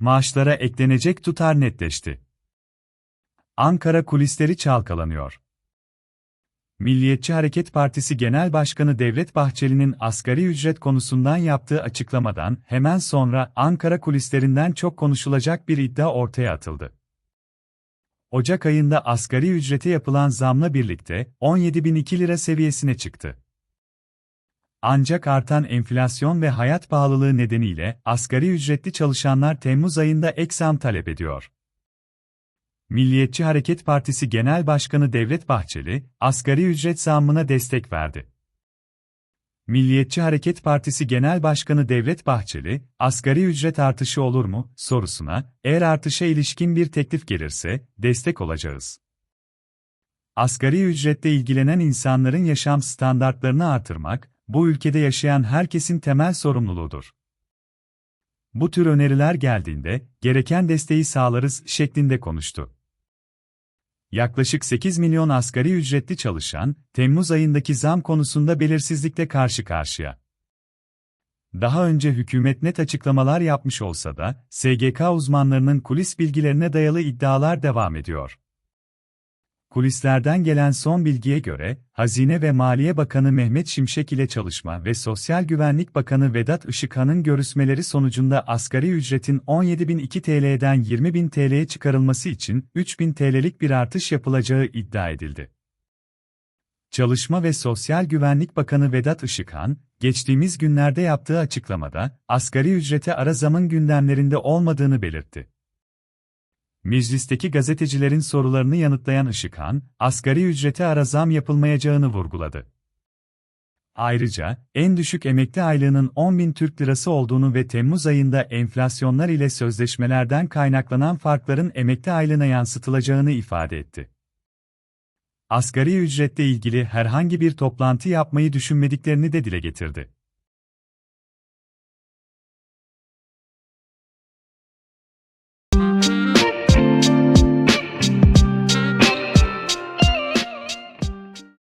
maaşlara eklenecek tutar netleşti. Ankara kulisleri çalkalanıyor. Milliyetçi Hareket Partisi Genel Başkanı Devlet Bahçeli'nin asgari ücret konusundan yaptığı açıklamadan hemen sonra Ankara kulislerinden çok konuşulacak bir iddia ortaya atıldı. Ocak ayında asgari ücrete yapılan zamla birlikte 17.002 lira seviyesine çıktı. Ancak artan enflasyon ve hayat pahalılığı nedeniyle asgari ücretli çalışanlar Temmuz ayında ek zam talep ediyor. Milliyetçi Hareket Partisi Genel Başkanı Devlet Bahçeli, asgari ücret zammına destek verdi. Milliyetçi Hareket Partisi Genel Başkanı Devlet Bahçeli, asgari ücret artışı olur mu sorusuna, eğer artışa ilişkin bir teklif gelirse, destek olacağız. Asgari ücretle ilgilenen insanların yaşam standartlarını artırmak, bu ülkede yaşayan herkesin temel sorumluluğudur. Bu tür öneriler geldiğinde, gereken desteği sağlarız şeklinde konuştu. Yaklaşık 8 milyon asgari ücretli çalışan, Temmuz ayındaki zam konusunda belirsizlikle karşı karşıya. Daha önce hükümet net açıklamalar yapmış olsa da, SGK uzmanlarının kulis bilgilerine dayalı iddialar devam ediyor. Kulislerden gelen son bilgiye göre, Hazine ve Maliye Bakanı Mehmet Şimşek ile Çalışma ve Sosyal Güvenlik Bakanı Vedat Işıkhan'ın görüşmeleri sonucunda asgari ücretin 17.002 TL'den 20.000 TL'ye çıkarılması için 3.000 TL'lik bir artış yapılacağı iddia edildi. Çalışma ve Sosyal Güvenlik Bakanı Vedat Işıkhan, geçtiğimiz günlerde yaptığı açıklamada, asgari ücrete ara zamın gündemlerinde olmadığını belirtti. Meclisteki gazetecilerin sorularını yanıtlayan Işıkhan, asgari ücrete ara zam yapılmayacağını vurguladı. Ayrıca, en düşük emekli aylığının 10 bin Türk lirası olduğunu ve Temmuz ayında enflasyonlar ile sözleşmelerden kaynaklanan farkların emekli aylığına yansıtılacağını ifade etti. Asgari ücretle ilgili herhangi bir toplantı yapmayı düşünmediklerini de dile getirdi.